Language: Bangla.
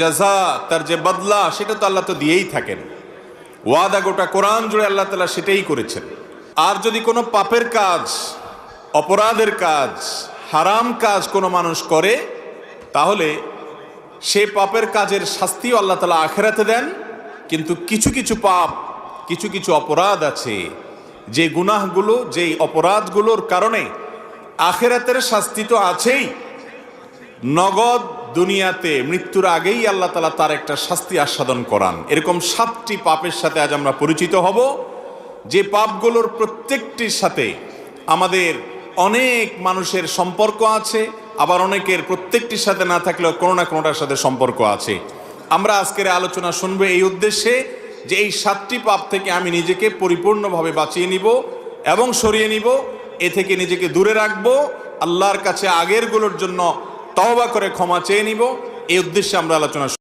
জাজা তার যে বদলা, সেটা তো আল্লাহ তো দিয়েই থাকেন। ওয়াদা গোটা কোরআন জুড়ে আল্লাহ তালা সেটাই করেছেন। আর যদি কোনো পাপের কাজ, অপরাধের কাজ, হারাম কাজ কোনো মানুষ করে, তাহলে সে পাপের কাজের শাস্তিও আল্লাহ তালা আখেরাতে দেন। কিন্তু কিছু কিছু পাপ, কিছু কিছু অপরাধ আছে, যে গুনাহগুলো, যেই অপরাধগুলোর কারণে আখেরাতের শাস্তি তো আছেই। নগদ দুনিয়াতে মৃত্যুর আগেই আল্লাহ তালা তার একটা শাস্তি আস্বাদন করান। এরকম সাতটি পাপের সাথে আজ আমরা পরিচিত হব। যে পাপগুলোর প্রত্যেকটির সাথে আমাদের অনেক মানুষের সম্পর্ক আছে, আবার অনেকের প্রত্যেকটির সাথে না থাকলেও কোনো না কোনোটার সাথে সম্পর্ক আছে। আমরা আজকের আলোচনা শুনব এই উদ্দেশ্যে যে এই সাতটি পাপ থেকে আমি নিজেকে পরিপূর্ণভাবে বাঁচিয়ে নিব এবং সরিয়ে নিব, এ থেকে নিজেকে দূরে রাখব, আল্লাহর কাছে আগেরগুলোর জন্য তওবা করে ক্ষমা চেয়ে নিব। এই উদ্দেশ্যে আমরা আলোচনা